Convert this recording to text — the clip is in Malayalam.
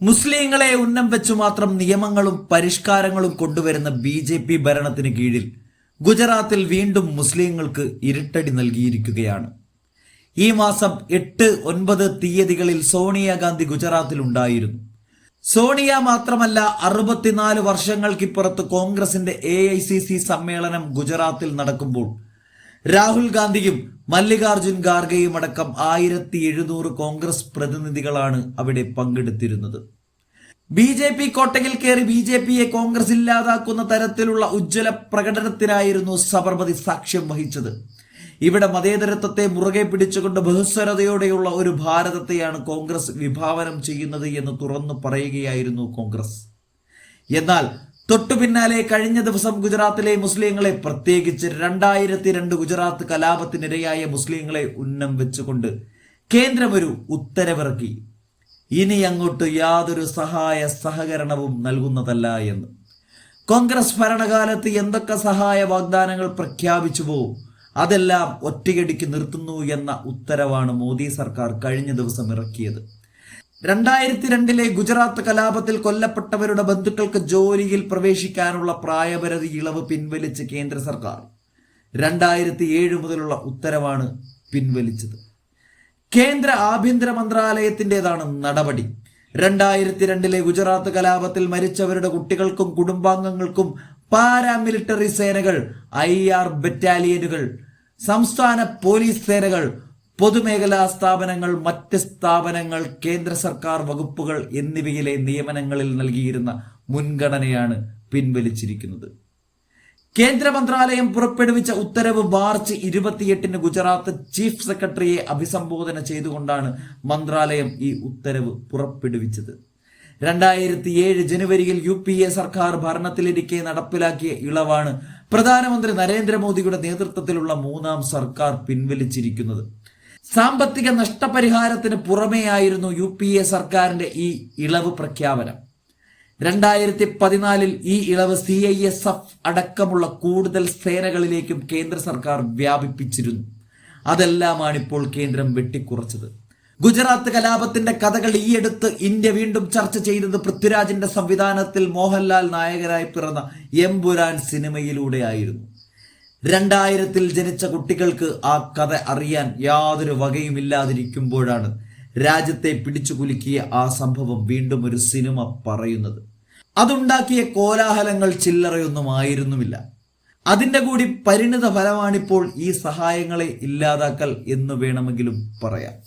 മുസ്ലിങ്ങളെ ഉന്നം വെച്ചു മാത്രം നിയമങ്ങളും പരിഷ്കാരങ്ങളും കൊണ്ടുവരുന്ന ബി ജെ പി ഭരണത്തിന് കീഴിൽ ഗുജറാത്തിൽ വീണ്ടും മുസ്ലിങ്ങൾക്ക് ഇരുട്ടടി നൽകിയിരിക്കുകയാണ്. ഈ മാസം എട്ട് ഒൻപത് തീയതികളിൽ സോണിയാഗാന്ധി ഗുജറാത്തിൽ ഉണ്ടായിരുന്നു. സോണിയ മാത്രമല്ല അറുപത്തിനാല് വർഷങ്ങൾക്കിപ്പുറത്ത് കോൺഗ്രസിന്റെ എ ഐ സി സി സമ്മേളനം ഗുജറാത്തിൽ നടക്കുമ്പോൾ രാഹുൽ ഗാന്ധിയും മല്ലികാർജുൻ ഖാർഗെയും അടക്കം ആയിരത്തി എഴുന്നൂറ് കോൺഗ്രസ് പ്രതിനിധികളാണ് അവിടെ പങ്കെടുത്തിരുന്നത്. ബി ജെ പി കോട്ടയിൽ കയറി ബി ജെ പിയെ കോൺഗ്രസ് ഇല്ലാതാക്കുന്ന തരത്തിലുള്ള ഉജ്ജ്വല പ്രകടനത്തിനായിരുന്നു സബർമതി സാക്ഷ്യം വഹിച്ചത്. ഇവിടെ മതേതരത്വത്തെ മുറുകെ പിടിച്ചുകൊണ്ട് ബഹുസ്വരതയോടെയുള്ള ഒരു ഭാരതത്തെയാണ് കോൺഗ്രസ് വിഭാവനം ചെയ്യുന്നത് എന്ന് തുറന്നു പറയുകയായിരുന്നു കോൺഗ്രസ്. എന്നാൽ തൊട്ടു പിന്നാലെ കഴിഞ്ഞ ദിവസം ഗുജറാത്തിലെ മുസ്ലിങ്ങളെ പ്രത്യേകിച്ച് രണ്ടായിരത്തി രണ്ട് ഗുജറാത്ത് കലാപത്തിനിരയായ മുസ്ലിങ്ങളെ ഉന്നം വെച്ചുകൊണ്ട് കേന്ദ്രമൊരു ഉത്തരവിറക്കി. ഇനി അങ്ങോട്ട് യാതൊരു സഹായ സഹകരണവും നൽകുന്നതല്ല എന്ന്. കോൺഗ്രസ് ഭരണകാലത്ത് എന്തൊക്കെ സഹായ വാഗ്ദാനങ്ങൾ പ്രഖ്യാപിച്ചുവോ അതെല്ലാം ഒറ്റയടിക്ക് നിർത്തുന്നു എന്ന ഉത്തരവാണ് മോദി സർക്കാർ കഴിഞ്ഞ ദിവസം ഇറക്കിയത്. രണ്ടായിരത്തി രണ്ടിലെ ഗുജറാത്ത് കലാപത്തിൽ കൊല്ലപ്പെട്ടവരുടെ ബന്ധുക്കൾക്ക് ജോലിയിൽ പ്രവേശിക്കാനുള്ള പ്രായപരിധി ഇളവ് പിൻവലിച്ച് കേന്ദ്ര സർക്കാർ. രണ്ടായിരത്തി ഏഴ് മുതലുള്ള ഉത്തരവാണ് പിൻവലിച്ചത്. കേന്ദ്ര ആഭ്യന്തര മന്ത്രാലയത്തിന്റെതാണ് നടപടി. രണ്ടായിരത്തി രണ്ടിലെ ഗുജറാത്ത് കലാപത്തിൽ മരിച്ചവരുടെ കുട്ടികൾക്കും കുടുംബാംഗങ്ങൾക്കും പാരാമിലിറ്ററി സേനകൾ ഐ ആർ ബറ്റാലിയനുകൾ സംസ്ഥാന പോലീസ് സേനകൾ പൊതുമേഖലാ സ്ഥാപനങ്ങൾ മറ്റ് സ്ഥാപനങ്ങൾ കേന്ദ്ര സർക്കാർ വകുപ്പുകൾ എന്നിവയിലെ നിയമനങ്ങളിൽ നൽകിയിരുന്ന മുൻഗണനയാണ് പിൻവലിച്ചിരിക്കുന്നത്. കേന്ദ്ര മന്ത്രാലയം പുറപ്പെടുവിച്ച ഉത്തരവ് മാർച്ച് ഇരുപത്തിയെട്ടിന് ഗുജറാത്ത് ചീഫ് സെക്രട്ടറിയെ അഭിസംബോധന ചെയ്തുകൊണ്ടാണ് മന്ത്രാലയം ഈ ഉത്തരവ് പുറപ്പെടുവിച്ചത്. രണ്ടായിരത്തി ഏഴ് ജനുവരിയിൽ യു പി എ സർക്കാർ ഭരണത്തിലിരിക്കെ നടപ്പിലാക്കിയ ഇളവാണ് പ്രധാനമന്ത്രി നരേന്ദ്രമോദിയുടെ നേതൃത്വത്തിലുള്ള മൂന്നാം സർക്കാർ പിൻവലിച്ചിരിക്കുന്നത്. സാമ്പത്തിക നഷ്ടപരിഹാരത്തിന് പുറമെയായിരുന്നു യു പി എ സർക്കാരിന്റെ ഈ ഇളവ് പ്രഖ്യാപനം. രണ്ടായിരത്തി പതിനാലിൽ ഈ ഇളവ് സി ഐ എസ് എഫ് അടക്കമുള്ള കൂടുതൽ സേനകളിലേക്കും കേന്ദ്ര സർക്കാർ വ്യാപിപ്പിച്ചിരുന്നു. അതെല്ലാമാണ് ഇപ്പോൾ കേന്ദ്രം വെട്ടിക്കുറച്ചത്. ഗുജറാത്ത് കലാപത്തിന്റെ കഥകൾ ഈയടുത്ത് ഇന്ത്യ വീണ്ടും ചർച്ച ചെയ്തത് പൃഥ്വിരാജിന്റെ സംവിധാനത്തിൽ മോഹൻലാൽ നായകനായി പിറന്ന എംപുരാൻ സിനിമയിലൂടെയായിരുന്നു രണ്ടായിരത്തിൽ ജനിച്ച കുട്ടികൾക്ക് ആ കഥ അറിയാൻ യാതൊരു വകയുമില്ലാതിരിക്കുമ്പോഴാണ് രാജ്യത്തെ പിടിച്ചു കുലുക്കിയ ആ സംഭവം വീണ്ടും ഒരു സിനിമ പറയുന്നത്. അതുണ്ടാക്കിയ കോലാഹലങ്ങൾ ചില്ലറയൊന്നും ആയിരുന്നുമില്ല. അതിന്റെ കൂടി പരിണിത ഫലമാണിപ്പോൾ ഈ സഹായങ്ങളെ ഇല്ലാതാക്കൽ എന്ന് വേണമെങ്കിലും പറയാം.